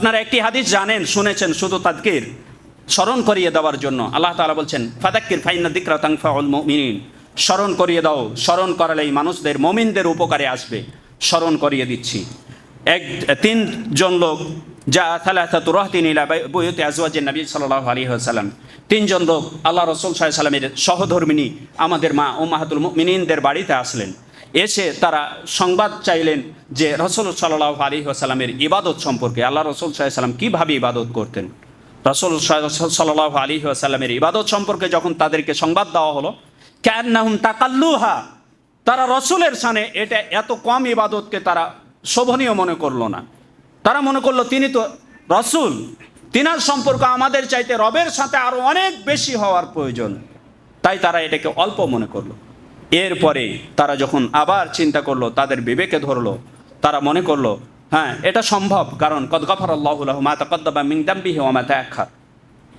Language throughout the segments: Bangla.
আপনারা একটি হাদিস জানেন, শুনেছেন, শুধু তাদকির, স্মরণ করিয়ে দেওয়ার জন্য। আল্লাহ তাআলা বলছেন, ফাদাক্কির ফাইন্না দিকরা তাংফাউল স্মরণ করিয়ে দাও, স্মরণ করালেই মানুষদের, মমিনদের উপকারে আসবে। স্মরণ করিয়ে দিচ্ছি। এক তিনজন লোক, যা থালাথাত রহতিন ইলা বইতে আজওয়াজের নবী সাল্লাল্লাহু আলাইহি ওয়াসাল্লাম। তিনজন লোক, আল্লাহ রসুল সাল্লামের সহধর্মিনী, আমাদের মা ও মাহাতুল মিনিনদের বাড়িতে আসলেন। এসে তারা সংবাদ চাইলেন যে রসুল সাল্লাহ আলী আসাল্লামের ইবাদত সম্পর্কে। আল্লাহ রসুল সাল্লাম কীভাবে ইবাদত করতেন? রসুল সাল্লাহ আলী আসাল্লামের ইবাদত সম্পর্কে যখন তাদেরকে সংবাদ দেওয়া হলো ক্যান নাহুম তাকাল্লুহা, তারা রসুলের সানে এটা এত কম ইবাদতকে তারা শোভনীয় মনে করল না। তারা মনে করল, তিনি তো রসুল, তিনার সম্পর্ক আমাদের চাইতে রবের সাথে আরও অনেক বেশি হওয়ার প্রয়োজন। তাই তারা এটাকে অল্প মনে করল। এরপরে তারা যখন আবার চিন্তা করল, তাদের বিবেকে ধরলো, তারা মনে করল হ্যাঁ এটা সম্ভব, কারণ কদ গফর আল্লাহ মা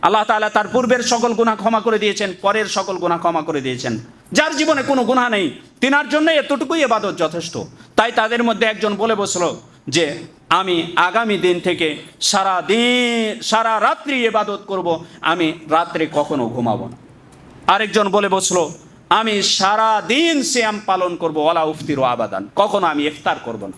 আল্লাহ তাআলা তার পূর্বের সকল গুনাহ ক্ষমা করে দিয়েছেন, পরের সকল গুনাহ ক্ষমা করে দিয়েছেন। যার জীবনে কোনো গুনাহ নেই, তিনার জন্য এতটুকুই এবাদত যথেষ্ট। তাই তাদের মধ্যে একজন বলে বসল যে, আমি আগামী দিন থেকে সারা দিন, সারা রাত্রি এবাদত করব, আমি রাত্রে কখনো ঘুমাবো না। আরেকজন বলে বসল আমি সারা দিন শ্যাম পালন করব ওলা উফতির ও আবাদান। কখনো আমি ইফতার করব না।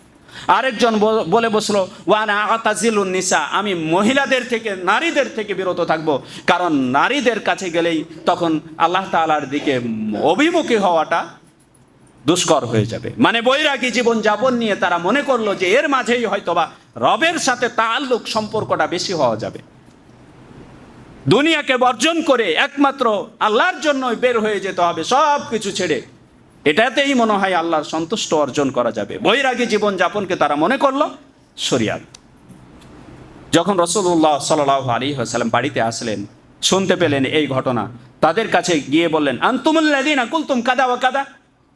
আরেকজন বলে বসল, ওয়ানা আতাজিলুন নিসা আমি মহিলাদের থেকে, নারীদের থেকে বিরত থাকব। কারণ নারীদের কাছে গেলেই তখন আল্লাহ তাআলার দিকে অভিমুখী হওয়াটা দুষ্কর হয়ে যাবে। মানে বৈরাগী জীবন যাপন নিয়ে তারা মনে করল যে এর মাঝেই হয়তোবা রবের সাথে তাল্লুক সম্পর্কটা বেশি হওয়া যাবে। দুনিয়াকে বর্জন করে একমাত্র আল্লাহর জন্য বের হয়ে যেতে হবে সব কিছু ছেড়ে। এটাতেই মনে হয় আল্লাহর সন্তুষ্ট অর্জন করা যাবে। বৈরাগী জীবন যাপনকে তারা মনে করল, শরিয়াত। যখন রসুল্লাহ সাল্লাহ আলী হাসালাম বাড়িতে আসলেন, শুনতে পেলেন এই ঘটনা। তাদের কাছে গিয়ে বললেন আন্তুমুল্লাদিন কুলতুম কাদা ও কাদা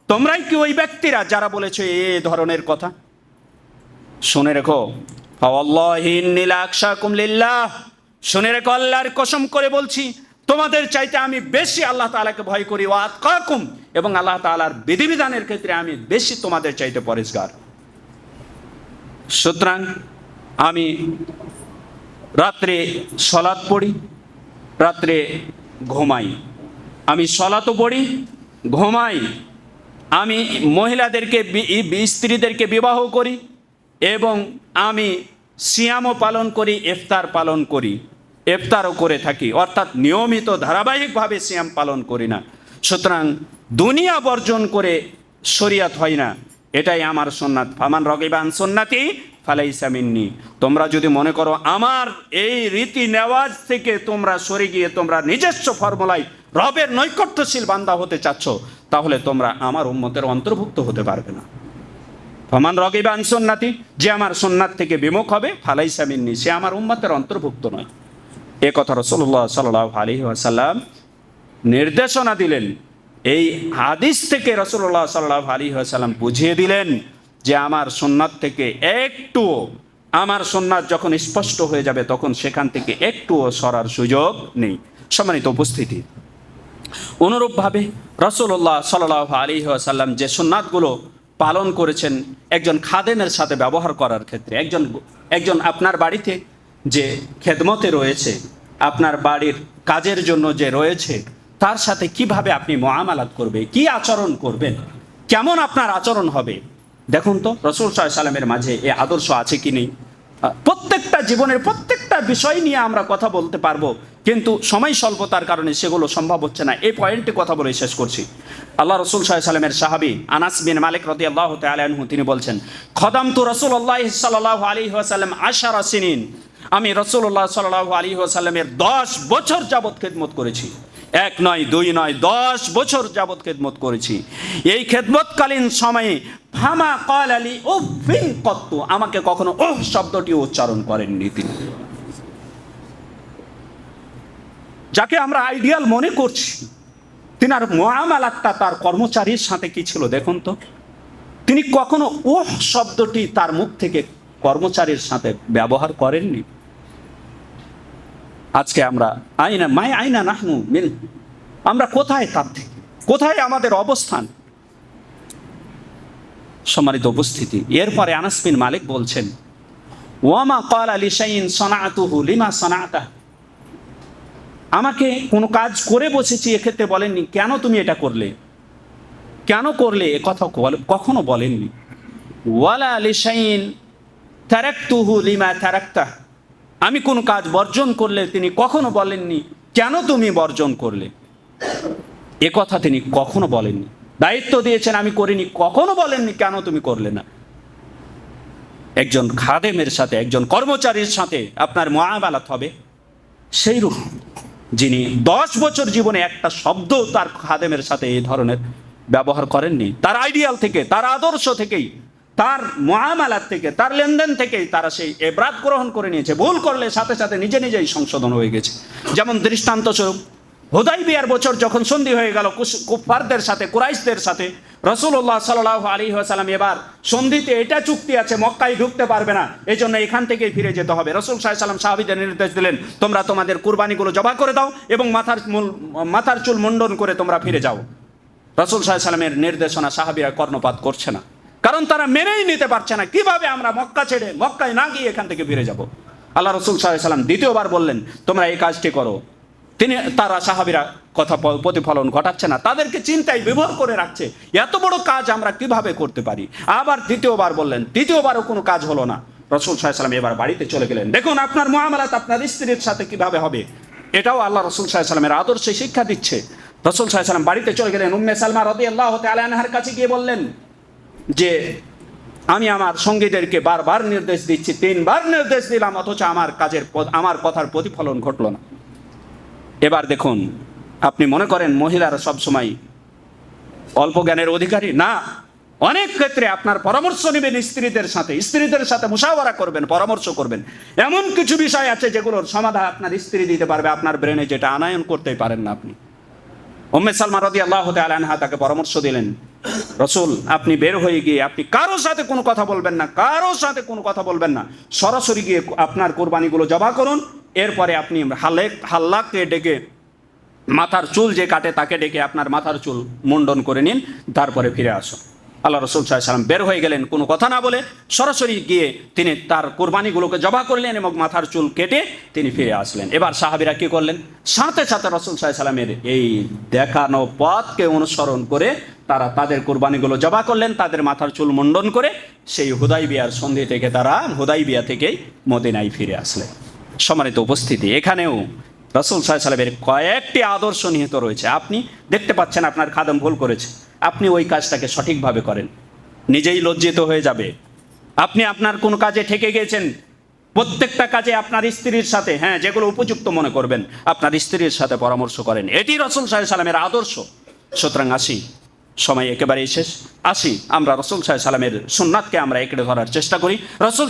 তোমরাই কি ওই ব্যক্তিরা যারা বলেছ এ ধরনের কথা? শুনে রেখো লিল্লাহ। শুনে রেখো আল্লাহর কসম করে বলছি, তোমাদের চাইতে আমি বেশি আল্লাহ তাআলাকে ভয় করি, ওয়া আতকাকুম, এবং আল্লাহ তাআলার বিধিবিধানের ক্ষেত্রে আমি বেশি তোমাদের চাইতে পরিষ্কার সুতরাং আমি রাত্রে সলাৎ পড়ি, রাত্রে ঘুমাই। আমি সলাতও পড়ি, ঘুমাই। আমি মহিলাদেরকে স্ত্রীদেরকে বিবাহ করি, এবং আমি সিয়ামও পালন করি, ইফতার পালন করি, ইফতারও করে থাকি। অর্থাৎ নিয়মিত ধারাবাহিকভাবে সিয়াম পালন করি না। সুতরাং দুনিয়া বর্জন করে শরিয়াত হয় না। এটাই আমার সোননাথ ফামান রগিবান সোননাথি ফালাইসা মিন্নি। তোমরা যদি মনে করো আমার এই রীতি নেওয়াজ থেকে তোমরা সরে গিয়ে তোমরা নিজস্ব ফর্মুলায় রবের নৈকট্যশীল বান্দা হতে চাচ্ছ, তাহলে তোমরা আমার উম্মতের অন্তর্ভুক্ত হতে পারবে না। ফমান রগিবান সোননাথি যে আমার সোননাথ থেকে বিমুখ হবে, ফালাইসা মিন্নি, সে আমার উম্মতের অন্তর্ভুক্ত নয়। এ কথা রসল্লাহ সাল্লাহ আলী আসাল্লাম নির্দেশনা দিলেন। এই হাদিস থেকে রসুল্লাহ সাল্লাহ আলী সাল্লাম বুঝিয়ে দিলেন যে আমার সোননাথ থেকে একটুও, আমার সোননাথ যখন স্পষ্ট হয়ে যাবে, তখন সেখান থেকে একটুও সরার সুযোগ নেই। সম্মানিত উপস্থিতি, অনুরূপভাবে রসুল্লাহ সাল্লাহ আলী সাল্লাম যে সুন্নাতগুলো পালন করেছেন একজন খাদেমের সাথে ব্যবহার করার ক্ষেত্রে। একজন একজন আপনার বাড়িতে যে খেদমতে রয়েছে, আপনার বাড়ির কাজের জন্য যে রয়েছে, তার সাথে কীভাবে আপনি মহামালাত করবে, কি আচরণ করবেন, কেমন আপনার আচরণ হবে? দেখুন তো, রসুল সাল্লামের মাঝে এ আদর্শ আছে কি নেই? প্রত্যেকটা জীবনের প্রত্যেকটা বিষয় নিয়ে আমরা কথা বলতে পারব। কিন্তু সময় স্বল্পতার কারণে সেগুলো সম্ভব হচ্ছে না। এই পয়েন্টে কথা বলে শেষ করছি। আল্লাহ রসুল সাল্লামের সাহাবি আনাস বিন মালিক রদি আল্লাহ তালু তিনি বলছেন খদাম তু রসুল আল্লাহ সাল্লাহ আলী ওয়াসাল্লাম আশারা সিনিন। আমি রসুল্লাহ সাল্লাহ আলী ওয়াসাল্লামের দশ বছর যাবৎ খেদমত করেছি। এক নয়, দুই নয়, দশ বছর যাবৎ খেদমত করেছি। এই খেদমতকালীন সময়ে, ফামা কল আলী ও ফিং কত্তু। আমাকে কখনো ওহ শব্দটি উচ্চারণ করেননি তিনি। যাকে আমরা আইডিয়াল মনে করছি তিনি তিনার মোয়ামালাতটা তার কর্মচারীর সাথে কি ছিল দেখুন তো? তিনি কখনো ওহ শব্দটি তার মুখ থেকে কর্মচারীর সাথে ব্যবহার করেননি। আজকে আমরা আইনা, মাই আইনা নাহনু মিল আমরা কোথায় তার থেকে? কোথায় আমাদের অবস্থান? সম্মানিত উপস্থিতি, এরপরে আনাস বিন মালিক বলছেন ওয়ামা কল আলী শাইন সনাতুহু, লিমা সনাতা আমাকে কোনো কাজ করে বসেছি, এক্ষেত্রে বলেননি, কেন তুমি এটা করলে? কেন করলে? এ কথা কখনো বলেননি। ওয়ালা আলী শাইন তারাক্তুহু লিমা তারাক্তা আমি কোনো কাজ বর্জন করলে তিনি কখনো বলেননি, কেন তুমি বর্জন করলে? এ কথা তিনি কখনো বলেননি। দায়িত্ব দিয়েছেন, আমি করিনি, কখনো বলেননি, কেন তুমি করলে না? একজন খাদেমের সাথে, একজন কর্মচারীর সাথে আপনার মহাবালাত হবে। সেই রূপ। যিনি দশ বছর জীবনে একটা শব্দ তার খাদেমের সাথে এই ধরনের ব্যবহার করেননি। তার আইডিয়াল থেকে, তার আদর্শ থেকেই, তার মহামালার থেকে, তার লেনদেন থেকেই তারা সেই এব্রাত গ্রহণ করে নিয়েছে। ভুল করলে সাথে সাথে নিজে নিজেই সংশোধন হয়ে গেছে। যেমন দৃষ্টান্ত স্বরূপ হোদাই বিয়ার বছর যখন সন্ধি হয়ে গেল কুফফারদের সাথে, কুরাইশদের সাথে রসুল্লাহ সাল্লাহ আলী সাল্লাম এবার সন্ধিতে এটা চুক্তি আছে, মক্কায় ঢুকতে পারবে না। এই জন্য এখান থেকেই ফিরে যেতে হবে। রসুল সাল্লাম সাহাবিদের নির্দেশ দিলেন, তোমরা তোমাদের কুরবানিগুলো জবা করে দাও এবং মাথার মূল, মাথার চুল মুন্ডন করে তোমরা ফিরে যাও। রসুল সাল্লামের নির্দেশনা সাহাবিরা কর্ণপাত করছে না। কারণ তারা মেনেই নিতে পারছে না, কীভাবে আমরা মক্কা ছেড়ে, মক্কায় না গিয়ে এখান থেকে ফিরে যাব? আল্লাহ রসুল সাল্লাম দ্বিতীয়বার বললেন, তোমরা এই কাজটি করো। তিনি, তারা সাহাবিরা কথা প্রতিফলন ঘটাচ্ছে না। তাদেরকে চিন্তায় বিভোর করে রাখছে। এত বড় কাজ আমরা কীভাবে করতে পারি? আবার দ্বিতীয়বার বললেন তৃতীয়বারও কোনো কাজ হলো না। রসুল সাল্লাম এবার বাড়িতে চলে গেলেন। দেখুন, আপনার মহামালাত আপনার স্ত্রীর সাথে কীভাবে হবে? এটাও আল্লাহ রসুল সাল্লামের আদর্শে শিক্ষা দিচ্ছে। রসুল সাল্লাম বাড়িতে চলে গেলেন। উম্মে সালমা রদি আল্লাহ আনহার কাছে গিয়ে বললেন যে, আমি আমার সঙ্গীদেরকে বারবার নির্দেশ দিচ্ছি, তিনবার নির্দেশ দিলাম, অথচ আমার কাজের আমার কথার প্রতিফলন ঘটলো না। এবার দেখুন, আপনি মনে করেন মহিলারা সবসময় অল্প জ্ঞানের অধিকারী? না, অনেক ক্ষেত্রে আপনার পরামর্শ নেবেন স্ত্রীদের সাথে স্ত্রীদের সাথে মুশাওয়ারা করবেন, পরামর্শ করবেন। এমন কিছু বিষয় আছে যেগুলোর সমাধান আপনার স্ত্রী দিতে পারবে, আপনার ব্রেনে যেটা আনায়ন করতেই পারেন না আপনি। ওম্মে সালমা রদি আল্লাহ আনহা তাকে পরামর্শ দিলেন রসুল, আপনি বের হয়ে গিয়ে আপনি কারও সাথে কোনো কথা বলবেন না কারও সাথে কোনো কথা বলবেন না। সরাসরি গিয়ে আপনার কোরবানিগুলো জবা করুন, এরপরে আপনি হালে হাল্লাকে ডেকে, মাথার চুল যে কাটে তাকে ডেকে আপনার মাথার চুল মুন্ডন করে নিন, তারপরে ফিরে আসুন। আল্লাহ রসুল সাল্লাম বের হয়ে গেলেন, কোনো কথা না বলে সরাসরি গিয়ে তিনি তার কোরবানিগুলোকে জবা করলেন এবং মাথার চুল কেটে তিনি ফিরে আসলেন। এবার সাহাবিরা কি করলেন? সাথে সাথে রসুল সাল্লামের এই দেখানো পথকে অনুসরণ করে তারা তাদের কোরবানিগুলো জবা করলেন, তাদের মাথার চুল মুন্ডন করে সেই হুদাই বিয়ার সন্ধি থেকে তারা হুদাই বিয়া থেকেই মদিনায় ফিরে আসলেন। সম্মানিত উপস্থিতি, এখানেও রসুল সাহেব সাহেবের কয়েকটি আদর্শ নিহিত রয়েছে। আপনি দেখতে পাচ্ছেন আপনার খাদম ভুল করেছে। আপনি ওই কাজটাকে সঠিকভাবে করেন। নিজেই লজ্জিত হয়ে যাবে। আপনি আপনার কোন কাজে ঠেকে গেছেন প্রত্যেকটা কাজে আপনার স্ত্রীর সাথে হ্যাঁ যেগুলো উপযুক্ত মনে করবেন, আপনার স্ত্রীর সাথে পরামর্শ করেন। এটি রসুল সাহেব সালামের আদর্শ। সুতরাং আসি। সময় একেবারেই শেষ। আসি। আমরা রসুল সাহেব সালামের সুন্নাতকে আমরা একড়ে ধরার চেষ্টা করি। রসুল